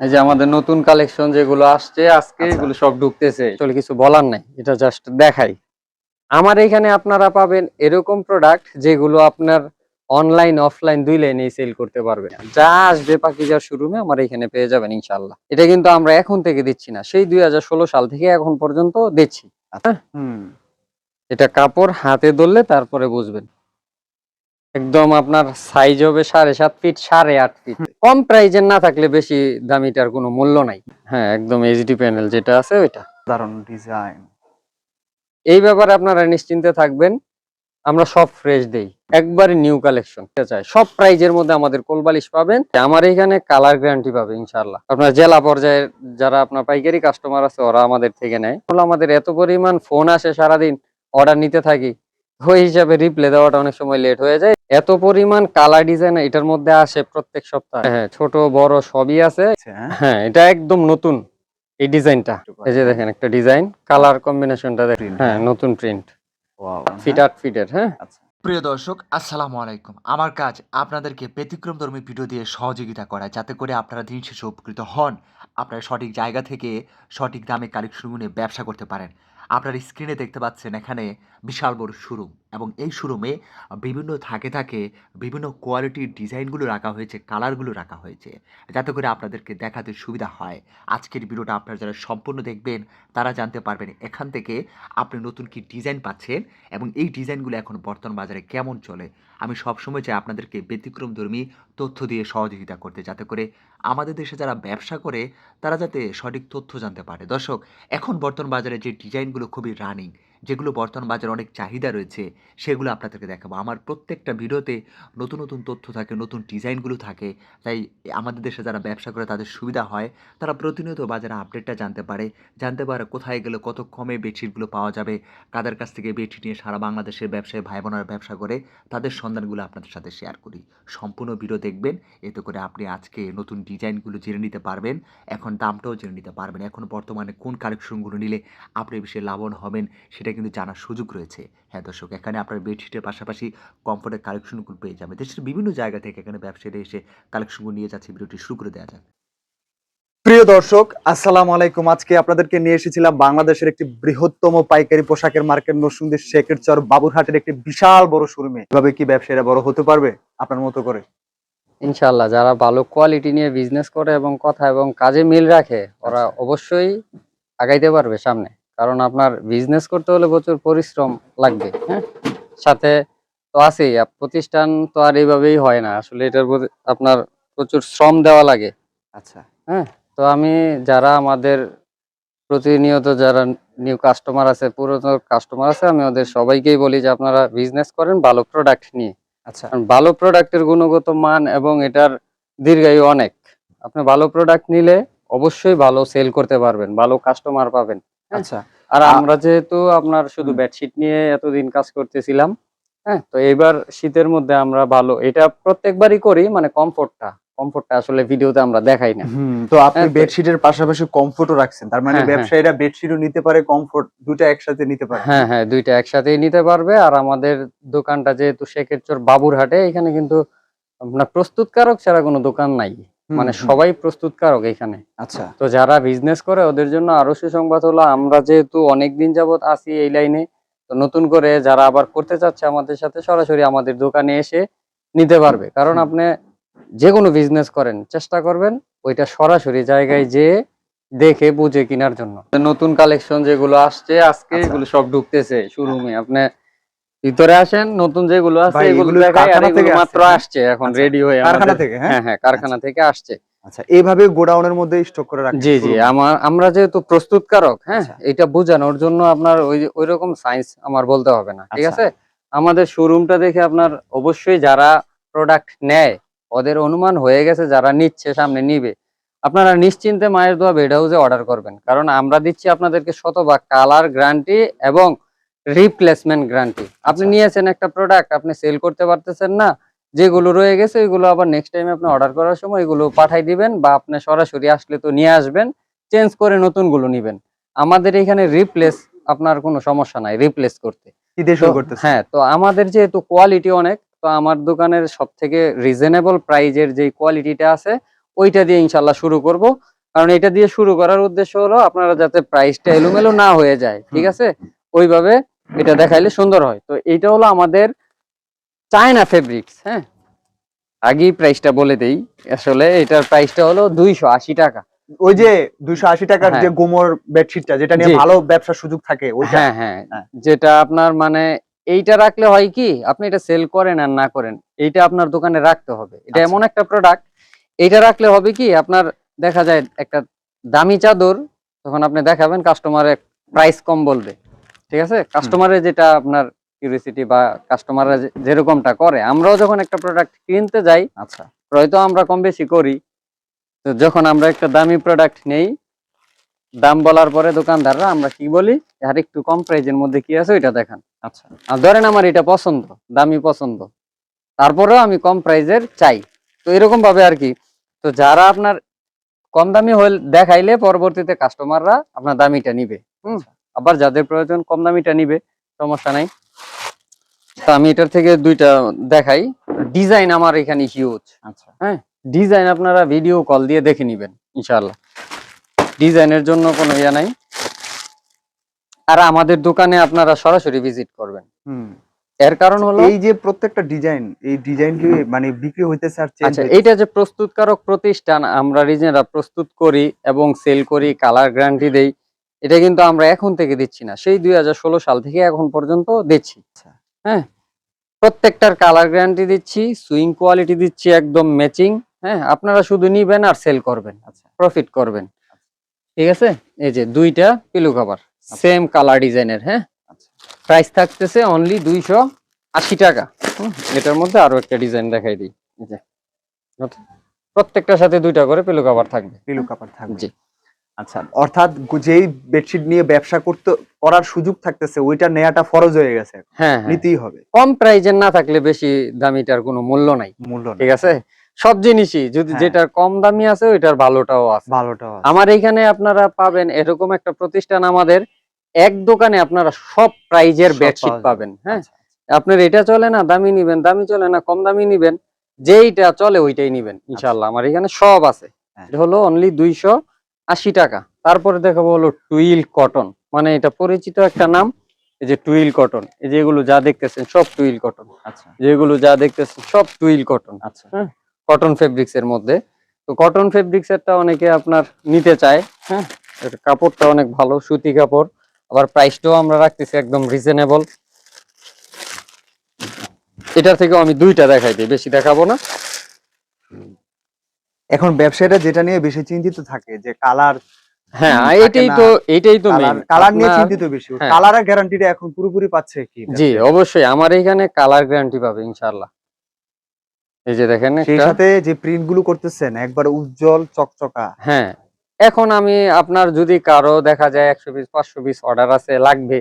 এই যে আমাদের নতুন কালেকশন যেগুলো আসছে আজকে আচ্ছা। এগুলো সব ঢুকতেছে। আসলে কিছু বলার নাই এটা জাস্ট দেখাই। আমার এখানে আপনারা পাবেন এরকম প্রোডাক্ট যেগুলো আপনার অনলাইন অফলাইন দুই লাইনে সেল করতে পারবেন। যা আসবে পাকিজার শোরুমে আমার এখানে পেয়ে যাবেন ইনশাল্লাহ এটা কিন্তু আমরা এখন থেকে দিচ্ছি না সেই দুই হাজার ষোলো সাল থেকে এখন পর্যন্ত দিচ্ছি। হুম। এটা কাপড় হাতে ধরলে তারপরে বুঝবেন। একদম আপনার সাইজ হবে সাড়ে সাত ফিট সাড়ে আট ফিট কম প্রাইজের না থাকলে বেশি দামিটার কোনো মূল্য নাই। হ্যাঁ একদম এইচডি প্যানেল যেটা আছে ওইটা। দারুণ ডিজাইন এই ব্যাপারে আপনারা নিশ্চিন্তে থাকবেন। আমরা সব ফ্রেশ দেই। একবারে নিউ কালেকশন চাই সব প্রাইজের মধ্যে আমাদের কোলবালিশ পাবেন। আমার এখানে কালার গ্যারান্টি পাবে ইনশাল্লাহ আপনার জেলা পর্যায়ে যারা আপনার পাইকারি কাস্টমার আছে ওরা আমাদের থেকে নেয়। হলো আমাদের এত পরিমাণ ফোন আসে সারাদিন অর্ডার নিতে থাকি। ওই হিসাবে রিপ্লে দেওয়াটা অনেক সময় লেট হয়ে যায়। এত পরিমাণ কালার ডিজাইন এটার মধ্যে আসে প্রত্যেক সপ্তাহে। হ্যাঁ ছোট বড় সবই আছে। হ্যাঁ হ্যাঁ এটা একদম নতুন এই ডিজাইনটা এই যে দেখেন একটা ডিজাইন কালার কম্বিনেশনটা দেখেন। হ্যাঁ হ্যাঁ। নতুন প্রিন্ট ওয়াও ফিট আট ফিটের হ্যাঁ। আচ্ছা। প্রিয় দর্শক আসসালামু আলাইকুম। আমার কাজ আপনাদেরকে ব্যতিক্রম ব্যতিক্রমধর্মী ভিডিও দিয়ে সহযোগিতা করা যাতে করে আপনারা দিন শেষে উপকৃত হন। আপনারা সঠিক জায়গা থেকে সঠিক দামে কালেকশনগুলো নিয়ে ব্যবসা করতে পারেন। আপনার স্ক্রিনে দেখতে পাচ্ছেন এখানে বিশাল বড় শোরুম এবং এই শোরুমে বিভিন্ন থাকে থাকে বিভিন্ন কোয়ালিটির ডিজাইনগুলো রাখা হয়েছে কালারগুলো রাখা হয়েছে। যাতে করে আপনাদেরকে দেখাতে সুবিধা হয়। আজকের ভিডিওটা আপনারা যারা সম্পূর্ণ দেখবেন, তারা জানতে পারবেন এখান থেকে আপনি নতুন কি ডিজাইন পাচ্ছেন এবং এই ডিজাইনগুলো এখন বর্তমান বাজারে কেমন চলে। আমি সবসময় চাই আপনাদেরকে ব্যতিক্রমধর্মী তথ্য দিয়ে সহযোগিতা করতে, যাতে করে আমাদের দেশে যারা ব্যবসা করে, তারা যাতে সঠিক তথ্য জানতে পারে। দর্শক, এখন বর্তমান বাজারে যে ডিজাইনগুলো খুবই রানিং যেগুলো বর্তমান বাজারে অনেক চাহিদা রয়েছে, সেগুলো আপনাদেরকে দেখাবো। আমার প্রত্যেকটা ভিডিওতে নতুন নতুন তথ্য থাকে, নতুন ডিজাইনগুলো থাকে। তাই আমাদের দেশে যারা ব্যবসা করে তাদের সুবিধা হয়। তারা প্রতিনিয়ত বাজারে আপডেটটা জানতে পারে। জানতে পারে কোথায় গেলে কত কমে বেডশিটগুলো পাওয়া যাবে, কাদের কাছ থেকে বেডশিট নিয়ে সারা বাংলাদেশের ব্যবসায়ী ভাই বোনেরা ব্যবসা করে, তাদের সন্ধানগুলো আপনাদের সাথে শেয়ার করি। সম্পূর্ণ ভিডিও দেখবেন, এতে করে আপনি আজকে নতুন ডিজাইনগুলো জেনে নিতে পারবেন। এখন দামটাও জেনে নিতে পারবেন। এখন বর্তমানে কোন কালেকশনগুলো নিলে আপনি বেশি লাভবান হবেন, সেটা কিন্তু জানার সুযোগ রয়েছে। হ্যাঁ দর্শক এখানে আপনার বেডশিটের পাশাপাশি কমফোর্টের কালেকশনগুলো পেয়ে যাবে দেশের বিভিন্ন জায়গা থেকে এখানে ব্যবসায়ীরা এসে কালেকশনগুলো নিয়ে যাচ্ছে ভিডিওটি শুরু করে দেওয়া যাক। প্রিয় দর্শক আসসালামু আলাইকুম। আজকে আপনাদেরকে নিয়ে এসেছিলাম বাংলাদেশের একটি বৃহত্তম পাইকারি পোশাকের মার্কেট নরসিংদীর শেখের চর বাবুরহাটের একটি বিশাল বড় শোরুমে। এভাবে কি ব্যবসায়ীরা বড় হতে পারবে? আপনার মতো করে। ইনশাল্লাহ যারা ভালো কোয়ালিটি নিয়ে বিজনেস করে এবং কথা এবং কাজে মিল রাখে ওরা অবশ্যই আগাইতে পারবে সামনে। কারণ আপনার বিজনেস করতে হলে প্রচুর পরিশ্রম লাগবে হ্যাঁ? সাথে তো আছেই প্রতিষ্ঠান তো আর এইভাবেই হয় না। আসলে এটার প্রতি আপনার প্রচুর শ্রম দেওয়া লাগে। আচ্ছা। হ্যাঁ? তো আমি যারা আমাদের প্রতিনিয়ত যারা নিউ কাস্টমার আছে পুরাতন কাস্টমার আছে আমি ওদের সবাইকেই বলি যে আপনারা বিজনেস করেন ভালো প্রোডাক্ট নিয়ে। আচ্ছা। ভালো প্রোডাক্টের গুণগত মান এবং এটার দীর্ঘায়ু অনেক। আপনি ভালো প্রোডাক্ট নিলে অবশ্যই ভালো সেল করতে পারবেন ভালো কাস্টমার পাবেন। আচ্ছা। আর আমরা যেহেতু আপনার শুধু বেডশিট নিয়ে এতদিন কাজ করতেছিলাম হ্যাঁ তো এবার শীতের মধ্যে আমরা ভালো এটা প্রত্যেকবারই করি মানে কমফোর্টটা কমফোর্টটা আসলে ভিডিওতে আমরা দেখাই না। হুম তো আপনি হ্যাঁ, বেডশিটের পাশাপাশি কমফোর্টও রাখছেন তার মানে হ্যাঁ, হ্যাঁ। ব্যবসায়ীরা বেডশিটও নিতে পারে কমফোর্ট দুটো একসাথে নিতে পারে। হ্যাঁ হ্যাঁ দুইটা একসাথেই নিতে পারবে আর আমাদের দোকানটা যেহেতু শেখেরচর বাবুরহাটে এখানে কিন্তু আপনার প্রস্তুতকারক ছাড়া কোনো দোকান নাই। মানে সবাই প্রস্তুতকারক এখানে। আচ্ছা। তো যারা বিজনেস করে ওদের জন্য আরও সুসংবাদ হলো আমরা যেহেতু অনেক দিন যাবত আছি এই লাইনে তো নতুন করে যারা আবার করতে চাচ্ছে আমাদের সাথে সরাসরি আমাদের দোকানে এসে নিতে পারবে। কারণ আপনি যে কোনো বিজনেস করেন চেষ্টা করবেন ওইটা সরাসরি জায়গায় যেয়ে দেখে বুঝে কেনার জন্য। নতুন কালেকশন যেগুলো আসছে আজকে আচ্ছা। এগুলো সব ঢুকতেছে শোরুমে আপনি ভিতরে আসেন নতুন যেগুলো আছে এগুলো এগুলো দেখাই আর এগুলো মাত্র আসছে, এখন আচ্ছা, রেডি হয়ে কারখানা আমাদের- থেকে হ্যাঁ? হ্যাঁ হ্যাঁ কারখানা থেকে আসছে। আচ্ছা এইভাবে গোডাউনের মধ্যে স্টক করে রাখেন জি জি আমার আমরা যেহেতু প্রস্তুতকারক হ্যাঁ আচ্ছা। এটা বোঝানোর জন্য আপনার ওই ওই রকম সায়েন্স আমার বলতে হবে না ঠিক আচ্ছা। আছে? আমাদের শোরুমটা দেখে আপনার অবশ্যই যারা প্রোডাক্ট নেয় ওদের অনুমান হয়ে গেছে যারা নিচ্ছে সামনে নিবে। আপনারা নিশ্চিন্তে মায়ের দোয়া বেড হাউসে অর্ডার করবেন। কারণ আমরা দিচ্ছি আপনাদেরকে শতভাগ কালার গ্যারান্টি এবং রিপ্লেসমেন্ট গ্যারান্টি আপনি আচ্ছা। নিয়েছেন একটা প্রোডাক্ট আপনি সেল করতে পারতেছেন না যেগুলো রয়ে গেছে ওইগুলো আবার নেক্সট টাইম আপনি অর্ডার করার সময় এগুলো পাঠাই দিবেন বা আপনি সরাসরি আসলে তো নিয়ে আসবেন চেঞ্জ করে নতুনগুলো নিবেন। আমাদের এখানে রিপ্লেস আপনার কোনো সমস্যা নাই রিপ্লেস করতে। হ্যাঁ তো আমাদের যেহেতু কোয়ালিটি অনেক তো আমার দোকানের সব থেকে রিজনেবল প্রাইজের যে কোয়ালিটিটা আছে ওইটা দিয়ে ইনশাল্লাহ শুরু করব। কারণ এটা দিয়ে শুরু করার উদ্দেশ্য হলো আপনারা যাতে প্রাইসটা এলোমেলো না হয়ে যায় ঠিক আছে? ওইভাবে এটা দেখাইলে সুন্দর হয়। তো এইটা হলো আমাদের চায়না ফেব্রিক্স হ্যাঁ? আগেই প্রাইসটা বলে দেই। আসলে এটার প্রাইসটা হলো দুইশো আশি টাকা। ওই যে দুইশো আশি টাকার হ্যাঁ। যে গোমর বেডশিটটা যেটা নিয়ে ভালো ব্যবসার সুযোগ থাকে ওইটা। হ্যাঁ হ্যাঁ। হ্যাঁ। যেটা আপনার মানে এইটা রাখলে হয় কি আপনি এটা সেল করেন আর না করেন এইটা আপনার দোকানে রাখতে হবে। এটা আচ্ছা। এমন একটা প্রোডাক্ট এইটা রাখলে হবে কি আপনার দেখা যায় একটা দামি চাদর তখন আপনি দেখাবেন কাস্টমারের প্রাইস কম বলবে। ঠিক আছে? কাস্টমারের যেটা আপনার কিউরিসিটি বা কাস্টমাররা যেরকমটা করে আমরাও যখন একটা প্রোডাক্ট কিনতে যাই আচ্ছা। হয়তো আমরা কম বেশি করি। তো যখন আমরা একটা দামি প্রোডাক্ট নেই দাম বলার পরে দোকানদাররা আমরা কি বলি? আর একটু কম প্রাইজের মধ্যে কি আছে ওইটা দেখান। আচ্ছা। আর ধরেন আমার এটা পছন্দ দামি পছন্দ। তারপরেও আমি কম প্রাইজের চাই। তো এরকম ভাবে আর কি। তো যারা আপনার কম দামি হল দেখাইলে পরবর্তীতে কাস্টমাররা আপনার দামিটা নিবে। হুম? আবার যাদের প্রয়োজন কম দামিটা নিবে সমস্যা নাই। তো আমি এটার থেকে দুইটা দেখাই। ডিজাইন আমার এখানে হিউজ আচ্ছা। হ্যাঁ ডিজাইন আপনারা ভিডিও কল দিয়ে দেখে নিবেন ইনশাআল্লাহ। ডিজাইনের জন্য কোনো ইয়া নাই। আর আমাদের দোকানে আপনারা সরাসরি ভিজিট করবেন। হুম। এর কারণ হলো এই যে প্রত্যেকটা ডিজাইন এই ডিজাইন কি মানে বিক্রি হইতেছে আর আচ্ছা এইটা যে প্রস্তুতকারক প্রতিষ্ঠান আমরা রিজেনরা প্রস্তুত করি এবং সেল করি কালার গ্যারান্টি দেই। এটা কিন্তু আমরা এখন থেকে দিচ্ছি না। সেই দু হাজার ষোলো সাল থেকে এখন পর্যন্ত দিচ্ছি। আচ্ছা। হ্যাঁ? প্রত্যেকটার কালার গ্যারান্টি দিচ্ছি সুইং কোয়ালিটি দিচ্ছি একদম ম্যাচিং হ্যাঁ? আপনারা শুধু নিবেন আর সেল করবেন। আচ্ছা। প্রফিট করবেন। ঠিক আছে? এই যে দুইটা পিলু কভার সেম কালার ডিজাইনের হ্যাঁ? আচ্ছা। প্রাইস থাকতেছে অনলি দুইশো আশি টাকা। এটার মধ্যে আরও একটা ডিজাইন দেখাই দিই। প্রত্যেকটার সাথে দুইটা করে পিলো কভার থাকবে। পিলু কাপড় থাকবে। জি। আচ্ছা। অর্থাৎ যেই বেডশিট নিয়ে ব্যবসা করতে করার সুযোগ থাকতেছে ওইটা নেয়াটা ফরজ হয়ে গেছে হ্যাঁ হ্যাঁ। নিতেই হবে। কম প্রাইজের না থাকলে বেশি দামিটার কোনো মূল্য নাই। মূল্য ঠিক আছে? সব জিনিসই যদি হ্যাঁ। যেটার কম দামি আছে ওইটার ভালোটাও আছে। ভালোটাও আমার এইখানে আপনারা পাবেন এরকম একটা প্রতিষ্ঠান আমাদের। এক দোকানে আপনারা সব প্রাইজের বেডশিট পাবেন হ্যাঁ? আচ্ছা, আপনার এটা চলে না দামি নিবেন দামি চলে না কম দামি নিবেন। যেইটা চলে ওইটাই নিবেন ইনশাল্লাহ আমার এখানে সব আছে। হ্যাঁ। এটা হলো অনলি দুইশো আশি টাকা। তারপরে দেখাবো হলো টুইল কটন। মানে এটা পরিচিত একটা নাম এই যে টুইল কটন। এই যে এগুলো যা দেখতেছেন সব টুইল কটন। আচ্ছা। যেগুলো যা দেখতেছেন সব টুইল কটন। আচ্ছা। হ্যাঁ? কটন ফেব্রিক্স এর মধ্যে। তো কটন ফেব্রিক্স এরটা অনেকে আপনার নিতে চায়। হ্যাঁ? কাপড়টা অনেক ভালো সুতি কাপড়। আবার প্রাইসটাও আমরা রাখতেছি একদম রিজনেবল এটার থেকেও আমি দুইটা দেখাই দিই বেশি দেখাবো না। এখন ব্যবসায়ীরা যেটা নিয়ে বেশি চিন্তিত থাকে যে কালার হ্যাঁ এটাই তো এটাই তো কালার মেইন কালার নিয়ে চিন্তিত বেশি। হ্যাঁ। কালারের গ্যারান্টিটা এখন পুরোপুরি পাচ্ছে কি জি অবশ্যই। আমার এখানে কালার গ্যারান্টি পাবে ইনশাআল্লাহ। এই যে দেখেন সেই সাথে যে প্রিন্টগুলো করতেছেন একবার উজ্জ্বল চকচকা। হ্যাঁ। এখন আমি আপনার যদি কারও দেখা যায় একশো পিস পাঁচশো পিস অর্ডার আছে লাগবে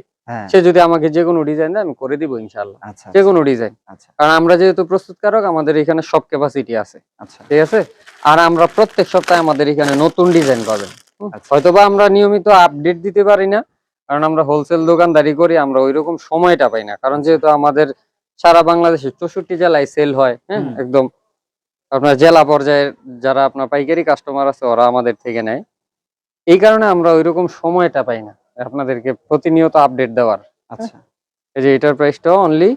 সে যদি আমাকে যে কোনো ডিজাইন দেয় আমি করে দিব ইনশাল্লাহ আচ্ছা যে কোনো ডিজাইন আচ্ছা। কারণ আমরা যেহেতু প্রস্তুতকারক আমাদের এখানে সব ক্যাপাসিটি আছে। আচ্ছা। ঠিক আছে? আর আমরা প্রত্যেক সপ্তাহে আমাদের এখানে নতুন ডিজাইন পাবেন। আচ্ছা। হয়তোবা আমরা নিয়মিত আপডেট দিতে পারি না কারণ আমরা হোলসেল দোকানদারি করি আমরা ওইরকম সময়টা পাই না। কারণ যেহেতু আমাদের সারা বাংলাদেশে চৌষট্টি জেলায় সেল হয় হ্যাঁ একদম আপনার জেলা পর্যায়ের যারা আপনার পাইকারি কাস্টমার আছে ওরা আমাদের থেকে নেয়। এই কারণে আমরা ওইরকম সময়টা পাই না। আপনাদেরকে প্রতিনিয়ত আপডেট দেওয়ার। আচ্ছা। এই যে এটার প্রাইসটা অনলি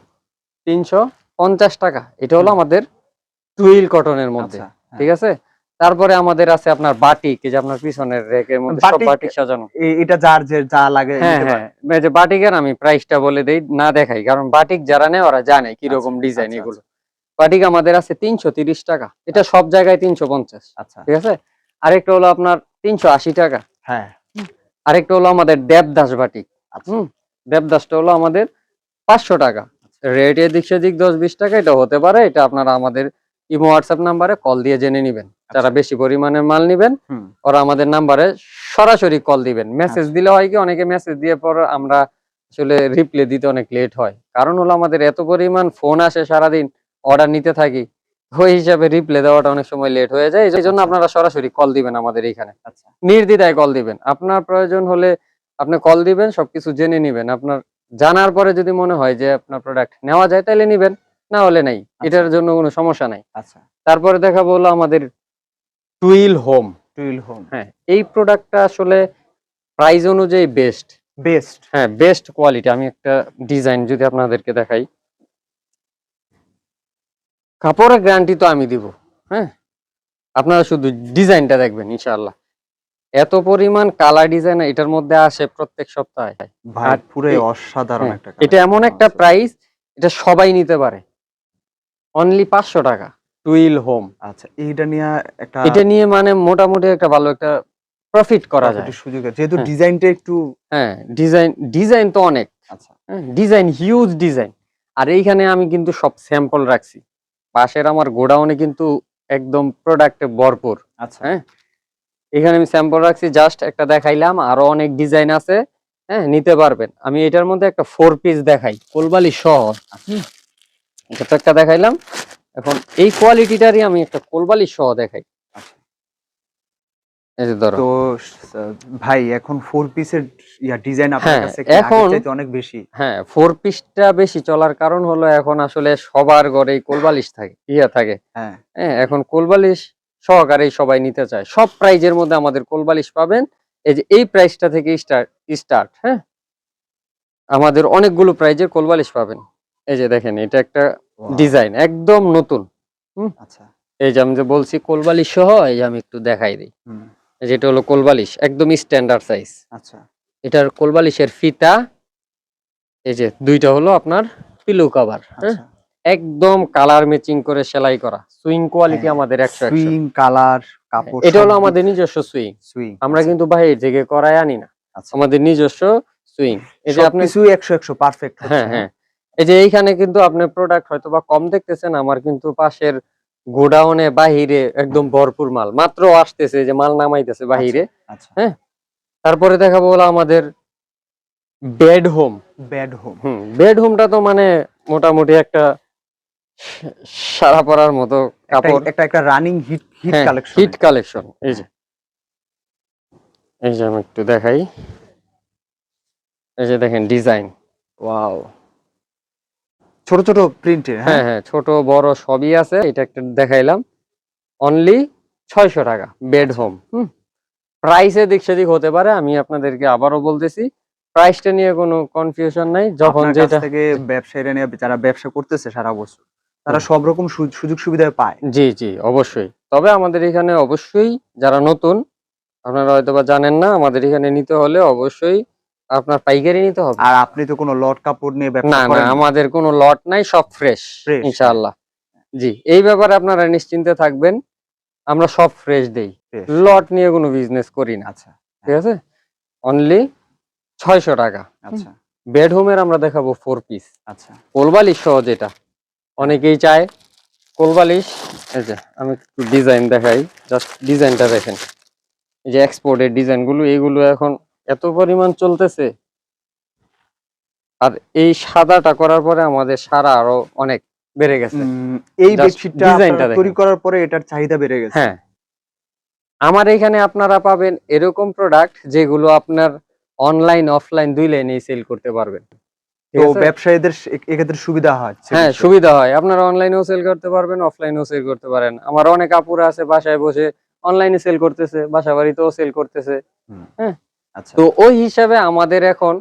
তিনশো পঞ্চাশ টাকা। এটা হলো আমাদের টুইল কটনের মধ্যে আচ্ছা হ্যাঁ। ঠিক আছে? তারপরে আমাদের আছে আপনার বাটিক যে আপনার পিছনের রেকের মধ্যে সব বাটিক- সাজানো। এটা যার যে যা লাগে হ্যাঁ হ্যাঁ। যে বাটিকের আমি প্রাইসটা বলে দেই না দেখাই কারণ বাটিক যারা নেয় ওরা জানে কীরকম আচ্ছা, ডিজাইন এগুলো। বাটিক আমাদের আছে তিনশো তিরিশ টাকা। এটা সব জায়গায় তিনশো পঞ্চাশ আচ্ছা। ঠিক আছে? আরেকটা হলো আপনার তিনশো আশি টাকা। হ্যাঁ। আরেকটা হলো আমাদের দেবদাস বাটি। আচ্ছা হুম দেবদাসটা হলো আমাদের পাঁচশো টাকা। রেট এদিক সেদিক দশ বিশ টাকা এটা হতে পারে এটা আপনারা আমাদের ইমো হোয়াটসঅ্যাপ নাম্বারে কল দিয়ে জেনে নিবেন। যারা বেশি পরিমাণের মাল নিবেন ওরা আমাদের নাম্বারে সরাসরি কল দিবেন। মেসেজ আচ্ছা। দিলে হয় কি অনেকে মেসেজ দিয়ে পর আমরা আসলে রিপ্লে দিতে অনেক লেট হয়। কারণ হলো আমাদের এত পরিমাণ ফোন আসে সারাদিন অর্ডার নিতে থাকি ওই হিসাবে রিপ্লে দেওয়াটা অনেক সময় লেট হয়ে যায়। এই জন্য আচ্ছা। আপনারা সরাসরি কল দিবেন আমাদের এখানে আচ্ছা। নির্দ্বিধায় কল দিবেন। আপনার প্রয়োজন হলে আপনি কল দিবেন সবকিছু জেনে নিবেন। আপনার জানার পরে যদি মনে হয় যে আপনার প্রোডাক্ট নেওয়া যায় তাহলে নিবেন। না হলে নাই। এটার জন্য কোনো সমস্যা নাই। আচ্ছা। তারপরে দেখাবো হলো আমাদের টুইল হোম টুইল হোম হ্যাঁ এই প্রোডাক্টটা আসলে প্রাইস অনুযায়ী বেস্ট বেস্ট হ্যাঁ বেস্ট কোয়ালিটি আমি একটা ডিজাইন যদি আপনাদেরকে দেখাই। কাপড়ের গ্যারান্টি তো আমি দিব হ্যাঁ? আপনারা শুধু ডিজাইনটা দেখবেন ইনশাআল্লাহ। এত পরিমাণ কালার ডিজাইন এটার মধ্যে আসে প্রত্যেক সপ্তাহে। অসাধারণ হ্যাঁ, একটা এটা এমন একটা প্রাইস এটা সবাই নিতে পারে। অনলি পাঁচশো টাকা টুইল হোম আচ্ছা এইটা নিয়ে একটা এটা নিয়ে মানে মোটামুটি একটা ভালো একটা প্রফিট করা যায়। সুযোগ যেহেতু হ্যাঁ। ডিজাইনটা একটু হ্যাঁ ডিজাইন ডিজাইন তো অনেক। আচ্ছা। ডিজাইন হিউজ ডিজাইন আর এইখানে আমি কিন্তু সব স্যাম্পল রাখছি। পাশের আমার গোডাউনে কিন্তু একদম প্রোডাক্টে ভরপুর। আচ্ছা। হ্যাঁ? এখানে আমি স্যাম্পল রাখছি জাস্ট একটা দেখাইলাম আরও অনেক ডিজাইন আছে হ্যাঁ নিতে পারবেন। আমি এটার মধ্যে একটা ফোর পিস দেখাই কোলবালি শহর এটা তো একটা দেখাইলাম। এখন এই কোয়ালিটিটারই আমি একটা কোলবালি সহ দেখাই। আচ্ছা। তো ভাই এখন ফোর পিসের ইয়া ডিজাইন আপনার হ্যাঁ, কাছে এখন- চাইতে অনেক বেশি? হ্যাঁ ফোর পিসটা বেশি চলার কারণ হলো এখন আসলে সবার ঘরেই কোলবালিশ থাকে ইয়া থাকে। হ্যাঁ। হ্যাঁ এখন কোলবালিশ সহকারেই সবাই নিতে চায়। সব প্রাইজের মধ্যে আমাদের কোলবালিশ পাবেন। এই যে এই প্রাইসটা থেকে স্টার্ট স্টার্ট হ্যাঁ? আমাদের অনেকগুলো প্রাইজের কোলবালিশ পাবেন। এই যে দেখেন এটা একটা ডিজাইন একদম নতুন। আচ্ছা। এই যে আমি যে বলছি কোলবালিশ সহ এই যে আমি একটু দেখাই দিই। হুম, যেটা হলো কোলবালিশ একদমই স্ট্যান্ডার্ড সাইজ আচ্ছা। এটার কোলবালিশের ফিতা এই যে দুইটা হলো আপনার পিলো কভার হ্যাঁ? আচ্ছা। একদম কালার ম্যাচিং করে সেলাই করা। সুইং কোয়ালিটি হ্যাঁ, আমাদের একশো একশো। সুইং কালার কাপড় এটা হলো আমাদের নিজস্ব সুইং সুইং আমরা কিন্তু বাইরে থেকে করাই আনি না। আচ্ছা। আমাদের নিজস্ব সুইং এই যে আপনি সুই একশো একশো পারফেক্ট হ্যাঁ হ্যাঁ। এই যে এইখানে কিন্তু আপনি প্রোডাক্ট হয়তো বা কম দেখতেছেন আমার কিন্তু পাশের গোডাউনে বাহিরে একদম ভরপুর মাল। মাত্র আসতেছে যে মাল নামাইতেছে বাহিরে। হ্যাঁ? তারপরে দেখাবো হলো আমাদের বেড হোম ব্যাড হোম হুম বেড হোমটা তো মানে মোটামুটি একটা সারা পড়ার মতো কাপড়। একটা একটা running hit hit collection hit collection এই যে। এই যে আমি একটু দেখাই। এই যে দেখেন ডিজাইন ওয়াও ছোট ছোট প্রিন্টের হ্যাঁ? হ্যাঁ ছোট বড় সবই আছে। এটা একটা দেখাইলাম। অনলি ছয়শো টাকা বেড হোম হুম। প্রাইসে দিক সেদিক হতে পারে আমি আপনাদেরকে আবারও বলতেছি। প্রাইসটা নিয়ে কোনো কনফিউশন নাই যখন যেটা থেকে ব্যবসায়ীরা নিয়ে যারা ব্যবসা করতেছে সারা বছর তারা সব রকম সুযোগ সুবিধা পায়। জি জি অবশ্যই। তবে আমাদের এখানে অবশ্যই যারা নতুন আপনারা হয়তো বা জানেন না আমাদের এখানে নিতে হলে অবশ্যই আপনার পাইকারি নিতে হবে? আর আপনি তো কোনো লট কাপড় নিয়ে না ব্যবসা না করেন না। আমাদের কোনো লট নাই সব ফ্রেশ ইনশাআল্লাহ। জি এই ব্যাপারে আপনারা নিশ্চিন্তে থাকবেন আমরা সব ফ্রেশ দেই। লট নিয়ে কোনো বিজনেস করি না। আচ্ছা ঠিক আছে? অনলি ছয়শো টাকা। আচ্ছা। বেড হোমের আমরা দেখাবো ফোর পিস আচ্ছা। কোলবালিশ সহ যেটা। অনেকেই চায় কোলবালিশ। এই যে আমি একটু ডিজাইন দেখাই। জাস্ট ডিজাইনটা দেখেন। এই যে এক্সপোর্টের ডিজাইনগুলো এইগুলো এখন এত পরিমাণ চলতেছে। আর এই সাদাটা করার পরে আমাদের সারা আরও অনেক বেড়ে গেছে। এই বেডশিটটা তৈরি করার পরে এটার চাহিদা বেড়ে গেছে। হ্যাঁ। আমার এখানে আপনারা পাবেন এরকম প্রোডাক্ট যেগুলো আপনার অনলাইন অফলাইন দুই লাইনেই সেল করতে পারবেন। তো ব্যবসায়ীদের এক্ষেত্রে সুবিধা হয়। হ্যাঁ সুবিধা হয়। আপনারা অনলাইনেও সেল করতে পারবেন অফলাইনেও সেল করতে পারেন। আমার অনেক আপুরা আছে বাসায় বসে অনলাইনে সেল করতেছে বাসা বাড়িতেও সেল করতেছে আচ্ছা তো ওই হিসাবে আমাদের এখন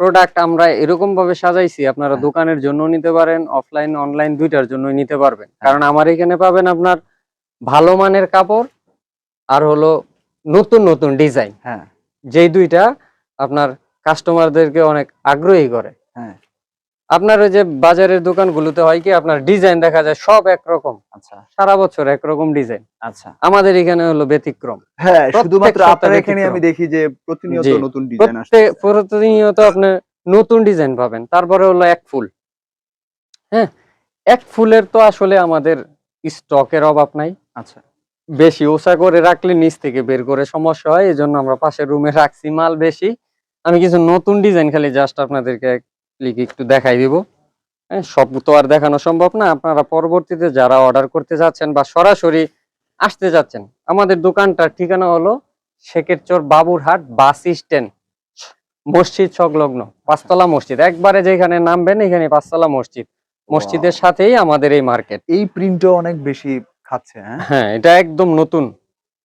প্রোডাক্ট আমরা এরকম ভাবে সাজাইছি আপনারা হ্যাঁ। দোকানের জন্য নিতে পারেন অফলাইন অনলাইন দুইটার জন্যই নিতে পারবেন। কারণ আমার এখানে পাবেন আপনার ভালো মানের কাপড় আর হলো নতুন নতুন ডিজাইন হ্যাঁ। যেই দুইটা আপনার কাস্টমারদেরকে অনেক আগ্রহী করে। হ্যাঁ। আপনার ওই যে বাজারের দোকানগুলোতে হয় কি আপনার ডিজাইন দেখা যায় সব একরকম। আচ্ছা। সারা বছর একরকম ডিজাইন। আচ্ছা। আমাদের এখানে হলো ব্যতিক্রম। হ্যাঁ শুধুমাত্র আপনার এখানে আমি দেখি যে প্রতিনিয়ত। নতুন ডিজাইন আসছে। প্রতিনিয়ত আপনি নতুন ডিজাইন পাবেন। তারপরে হলো এক ফুল। হ্যাঁ এক ফুলের তো আসলে আমাদের স্টকের অভাব নাই। আচ্ছা। বেশি ওষা করে রাখলে নিচ থেকে বের করে সমস্যা হয় এই জন্য আমরা পাশের রুমে রাখছি মাল বেশি। আমি কিছু নতুন ডিজাইন খালি জাস্ট আপনাদেরকে click একটু দেখাই দিব। হ্যাঁ সব তো আর দেখানো সম্ভব না। আপনারা পরবর্তীতে যারা অর্ডার করতে যাচ্ছেন বা সরাসরি আসতে যাচ্ছেন আমাদের দোকানটার ঠিকানা হলো শেখেরচর বাবুরহাট বাস স্ট্যান্ড মসজিদ সংলগ্ন পাঁচতলা মসজিদ। একবারে যেখানে নামবেন এখানে পাঁচতলা মসজিদ। মসজিদের সাথেই আমাদের এই মার্কেট। এই প্রিন্টও অনেক বেশি খাচ্ছে হ্যাঁ? হ্যাঁ এটা একদম নতুন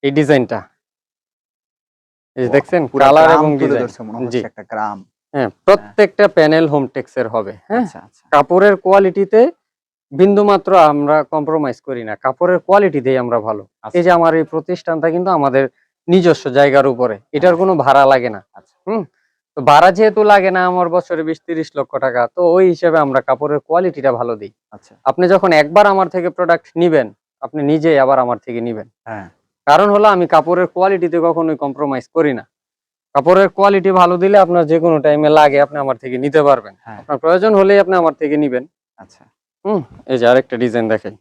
এই ডিজাইনটা। এই দেখছেন? কালার এবং ডিজাইন একটা গ্রাম। হ্যাঁ প্রত্যেকটা প্যানেল হোম টেক্সের হবে হ্যাঁ? আচ্ছা আচ্ছা। কাপড়ের কোয়ালিটিতে বিন্দু মাত্র আমরা কম্প্রোমাইজ করি না কাপড়ের কোয়ালিটি দেই আমরা ভালো। আচ্ছা। এই যে আমার এই প্রতিষ্ঠানটা কিন্তু আমাদের নিজস্ব জায়গার উপরে এটার কোনো ভাড়া লাগে না। হুম? তো ভাড়া যেহেতু লাগে না আমার বছরে বিশ তিরিশ লক্ষ টাকা তো ওই হিসেবে আমরা কাপড়ের কোয়ালিটিটা ভালো দিই। আচ্ছা। আপনি যখন একবার আমার থেকে প্রোডাক্ট নিবেন আপনি নিজেই আবার আমার থেকে নিবেন। হ্যাঁ। কারণ হলো আমি কাপড়ের কোয়ালিটিতে কখনোই কম্প্রোমাইজ করি না। কাপড়ের কোয়ালিটি ভালো দিলে আপনার যে কোনো টাইমে লাগে আপনি আমার থেকে নিতে পারবেন। হ্যাঁ। আপনার প্রয়োজন হলেই আপনি আমার থেকে নিবেন। আচ্ছা। হুম এই যে আরেকটা ডিজাইন দেখাই।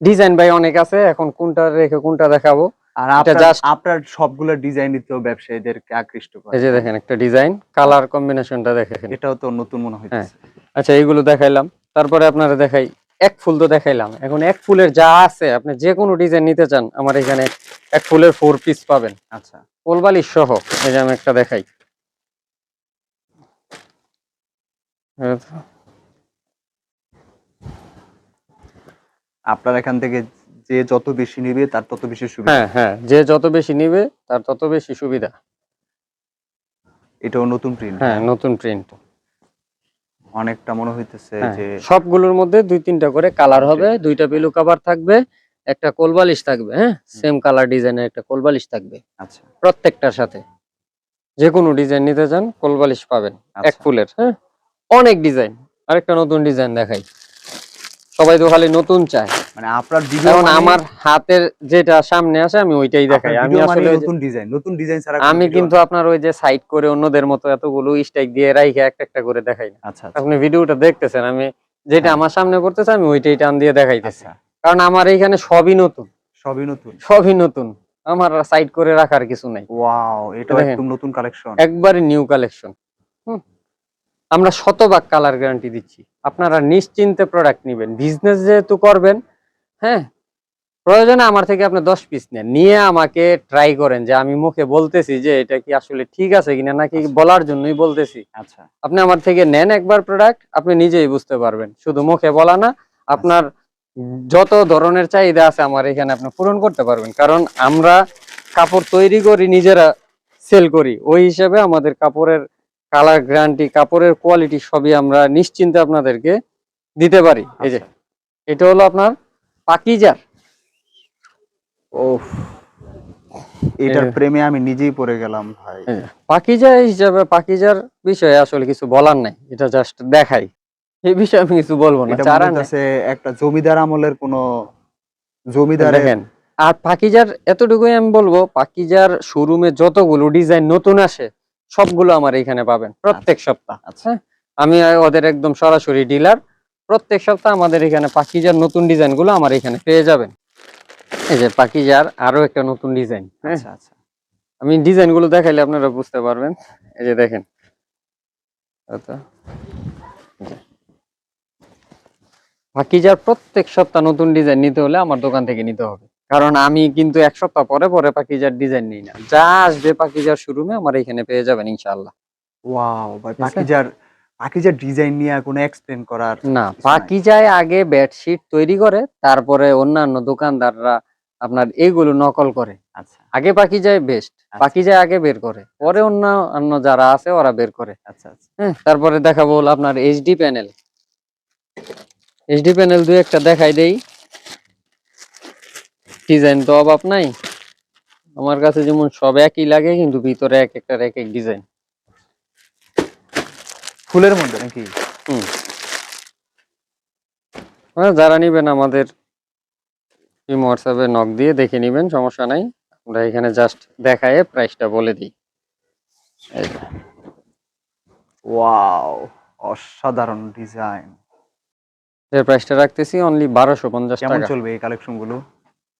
ডিজাইন ভাই অনেক আছে এখন কোনটা রেখে কোনটা দেখাবো? আর এটা আপনার সবগুলো ডিজাইন দিতেও ব্যবসায়ীদেরকে আকৃষ্ট করে। এই যে দেখেন একটা ডিজাইন কালার কম্বিনেশনটা দেখেন এটাও তো নতুন মনে হইতেছে। আচ্ছা এইগুলো দেখাইলাম। তারপরে আপনারা দেখাই এক ফুল তো দেখাইলাম। এখন এক ফুলের যা আছে আপনি যে কোনো ডিজাইন নিতে চান আমার এখানে এক ফুলের ফোর পিস পাবেন। আচ্ছা। কোলবালিশ সহ এই যে আমি একটা দেখাই। আপনার এখান থেকে যে যত বেশি নিবে তার তত বেশি সুবিধা। হ্যাঁ হ্যাঁ যে যত বেশি নিবে তার তত বেশি সুবিধা। এটাও নতুন প্রিন্ট হ্যাঁ নতুন প্রিন্ট অনেকটা মনে হইতেছে হ্যাঁ, যে সবগুলোর মধ্যে দুই তিনটা করে কালার হবে দুইটা পিলু কভার থাকবে একটা কোলবালিশ থাকবে হ্যাঁ? সেম কালার ডিজাইনের একটা কোলবালিশ থাকবে। আচ্ছা। প্রত্যেকটার সাথে। যে কোনো ডিজাইন নিতে চান কোলবালিশ পাবেন এক আচ্ছা। ফুলের হ্যাঁ? অনেক ডিজাইন আরেকটা নতুন ডিজাইন দেখাই। সবাই তো খালি নতুন চায়। মানে আপনার ভিডিও কারণ আমার হাতের যেটা সামনে আসে আমি ওইটাই দেখাই। আমি আসলে নতুন ডিজাইন নতুন ডিজাইন ছাড়া আমি কিন্তু আপনার ওই যে সাইড করে অন্যদের মতো এতগুলো স্টাইক দিয়ে রাইখে একটা একটা করে দেখাই না। আচ্ছা আচ্ছা। আপনি ভিডিওটা দেখতেছেন আমি যেটা হ্যাঁ। আমার সামনে করতেছে আমি ওইটাই টান দিয়ে দেখাইতেছি। আচ্ছা। কারণ আমার এইখানে সবই নতুন। সবই নতুন। সবই নতুন। আমার সাইড করে রাখার কিছু নাই। ওয়াও এটা। একদম নতুন কালেকশন একবারে নিউ কালেকশন আমরা শতভাগ কালার গ্যারান্টি দিচ্ছি। আপনারা নিশ্চিন্তে প্রোডাক্ট নেবেন। বিজনেস যেহেতু করবেন হ্যাঁ প্রয়োজনে আমার থেকে আপনি দশ পিস নেন। নিয়ে আমাকে ট্রাই করেন যে আমি মুখে বলতেছি যে এটা কি আসলে ঠিক আছে কিনা নাকি আচ্ছা। বলার জন্যই বলতেছি। আচ্ছা। আপনি আমার থেকে নেন একবার প্রোডাক্ট আপনি নিজেই বুঝতে পারবেন। শুধু মুখে বলা না আপনার যত ধরনের চাহিদা আছে আমার এখানে আপনি পূরণ করতে পারবেন। কারণ আমরা কাপড় তৈরি করি নিজেরা সেল করি। ওই হিসেবে আমাদের কাপড়ের কালার গ্যারান্টি কাপড়ের কোয়ালিটি সবই আমরা নিশ্চিন্তে আপনাদেরকে দিতে পারি। এই যে। এটা হলো আপনার পাকিজার। ওফ এটার প্রেমে আমি নিজেই পড়ে গেলাম ভাই। পাকিজা হিসাবে পাকিজার বিষয়ে আসলে কিছু বলার নাই এটা জাস্ট দেখাই। এই বিষয়ে আমি কিছু বলব না হইতাছে একটা জমিদার আমলের কোন জমিদারের দেখেন আর পাকিজার এতটুকুই আমি বলব পাকিজার শোরুমে যতগুলো ডিজাইন নতুন আসে সবগুলো আমার এখানে পাবেন প্রত্যেক সপ্তাহ। আচ্ছা। আমি ওদের একদম সরাসরি ডিলার। প্রত্যেক সপ্তাহ আমাদের এখানে পাকিজার নতুন ডিজাইনগুলো আমার এখানে পেয়ে যাবেন। এই যে পাকিজার আরও একটা নতুন ডিজাইন হ্যাঁ? আচ্ছা আচ্ছা। আমি ডিজাইনগুলো দেখাইলে আপনারা বুঝতে পারবেন। এই যে দেখেন। আচ্ছা। এই যে। প্রত্যেক সপ্তাহ নতুন ডিজাইন নিতে হলে আমার দোকান থেকে নিতে হবে। কারণ আমি কিন্তু এক সপ্তাহ পরে পরে পাকিজার ডিজাইন নিই না। যা আসবে পাকিজার শোরুমে আমার এখানে পেয়ে যাবেন ইনশাআল্লাহ। ওয়াও ভাই? পাকিজার পাকিজার ডিজাইন নিয়ে কোনো এক্সপ্লেন করার না। পাকিজায় আগে বেডশিট তৈরি করে তারপরে অন্যান্য দোকানদাররা আপনার এইগুলো নকল করে। আচ্ছা। আগে পাকিজায় বেস্ট পাকিজায় আগে বের করে। পরে অন্য অন্য যারা আছে ওরা বের করে। আচ্ছা আচ্ছা। হ্যাঁ তারপরে দেখাবো আপনার এইচডি প্যানেল এইচডি প্যানেল দুই একটা দেখাই দেই। ডিজাইন তো অভাব নাই। আমার কাছে যেমন সব একই লাগে কিন্তু ভিতরে এক একটা এক এক ডিজাইন। ফুলের মধ্যে নাকি? হুম। হ্যাঁ, যারা নিবেন আমাদের হোয়াটসঅ্যাপে নক দিয়ে দেখে নিবেন সমস্যা নাই। আমরা এখানে জাস্ট দেখায় প্রাইসটা বলে দিই। ওয়াও অসাধারণ ডিজাইন। এর প্রাইসটা রাখতেছি অনলি বারোশো পঞ্চাশ কেমন টাকা। চলবে এই কালেকশনগুলো?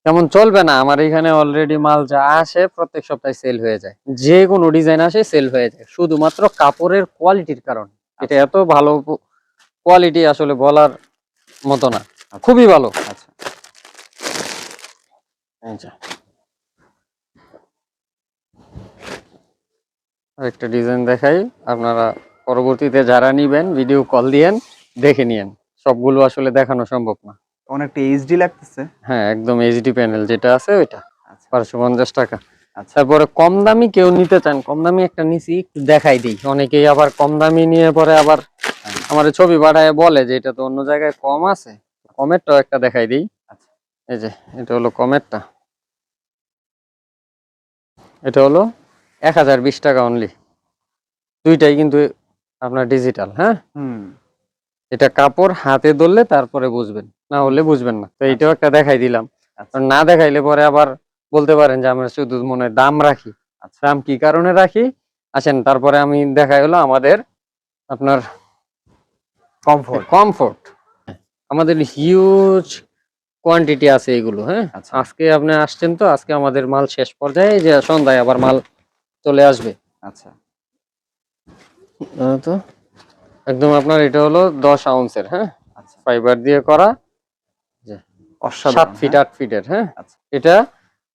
তেমন চলবে না। আমার এখানে অলরেডি মাল যা আসে প্রত্যেক সপ্তাহে সেল হয়ে যায়। যে কোনো ডিজাইন আসে সেল হয়ে যায়। শুধুমাত্র কাপড়ের কোয়ালিটির কারণে। এটা এত ভালো কোয়ালিটি আসলে বলার মতো না। খুবই ভালো। আচ্ছা। আরেকটা ডিজাইন দেখাই। আপনারা পরবর্তীতে যারা নিবেন ভিডিও কল দিয়েন দেখে নিয়েন। সবগুলো আসলে দেখানো সম্ভব না। অনেকটা এইচডি লাগতেছে। হ্যাঁ একদম এইচডি প্যানেল যেটা আছে ওইটা। আচ্ছা। বারোশো পঞ্চাশ টাকা। আচ্ছা। তারপরে কম দামি কেউ নিতে চান কম দামি একটা নিছি একটু দেখাই দিই। অনেকেই আবার কম দামি নিয়ে পরে আবার আমার ছবি পাঠায় বলে যে এটা তো অন্য জায়গায় কম আছে। কমেরটাও একটা দেখাই দিই। আচ্ছা। এই যে এটা হলো কমেরটা। এটা হলো এক হাজার বিশ টাকা অনলি দুইটাই কিন্তু আপনার ডিজিটাল হ্যাঁ? হুম। এটা কাপড় হাতে ধরলে তারপরে বুঝবেন। না হলে বুঝবেন না। তো এইটাও একটা দেখাই দিলাম। আচ্ছা। না দেখাইলে পরে আবার বলতে পারেন যে আমরা শুধু মনে হয় দাম রাখি। আচ্ছা। দাম কি কারণে রাখি? আসেন তারপরে আমি দেখাই হলো আমাদের আপনার কমফোর্ট কমফোর্ট আমাদের হিউজ কোয়ান্টিটি আছে এগুলো হ্যাঁ? আচ্ছা। আজকে আপনি আসছেন তো আজকে আমাদের মাল শেষ পর্যায়ে যে সন্ধ্যায় আবার মাল চলে আসবে। আচ্ছা। তো একদম আপনার এটা হলো দশ আউন্সের হ্যাঁ? আচ্ছা। ফাইবার দিয়ে করা। সাত ফিট হ্যাঁ? আট ফিটের হ্যাঁ? আচ্ছা। এটা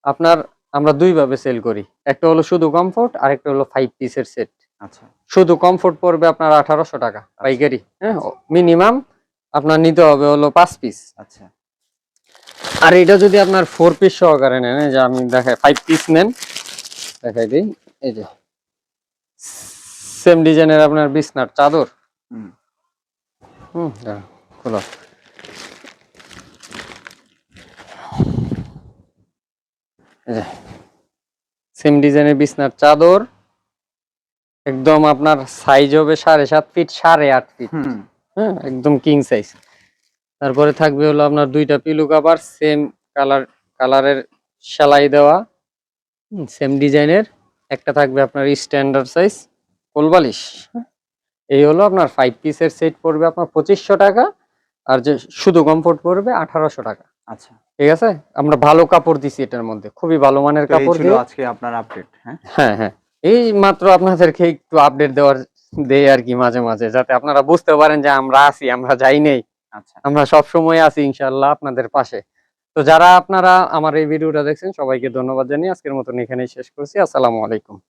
আপনার আমরা দুই ভাবে সেল করি। একটা হলো শুধু কমফোর্ট আর একটা হলো ফাইভ পিসের সেট আচ্ছা। শুধু কমফোর্ট পড়বে আপনার আঠারোশো টাকা পাইকারি হ্যাঁ? মিনিমাম আপনার নিতে হবে হলো পাঁচ পিস আচ্ছা। আর এটা যদি আপনার ফোর পিস সহকারে নেন যে আমি দেখাই ফাইভ পিস নেন দেখাই দিই এই যে। সেম ডিজাইনের আপনার বিছনার চাদর। হুম। খোলো। সেম ডিজাইনের বিছনার চাদর একদম আপনার সাইজ হবে সাড়ে সাত ফিট সাড়ে আট ফিট হুম। হ্যাঁ একদম কিং সাইজ তারপরে থাকবে হলো আপনার দুইটা পিলু কাভার সেম কালার কালারের সেলাই দেওয়া। সেম ডিজাইনের একটা থাকবে আপনার স্ট্যান্ডার্ড সাইজ কোলবালিশ? এই হলো আপনার ফাইভ পিসের সেট পড়বে আপনার পঁচিশশো টাকা আর যে শুধু কমফোর্ট পড়বে আঠারোশো টাকা। আচ্ছা। ঠিক আছে? আমরা ভালো কাপড় দিছি এটার মধ্যে। খুবই ভালো মানের কাপড় ছিল আজকে আপনার আপডেট হ্যাঁ? হ্যাঁ হ্যাঁ। এই মাত্র আপনাদেরকে একটু আপডেট দেওয়ার দেই আর কি মাঝে মাঝে যাতে আপনারা বুঝতে পারেন যে আমরা আছি আমরা যাই নেই। আচ্ছা। আমরা সব সময় আছি ইনশাআল্লাহ আপনাদের পাশে। তো যারা আপনারা আমার এই ভিডিওটা দেখছেন সবাইকে ধন্যবাদ জানিয়ে আজকের মতন এখানেই শেষ করছি। আসসালামু আলাইকুম।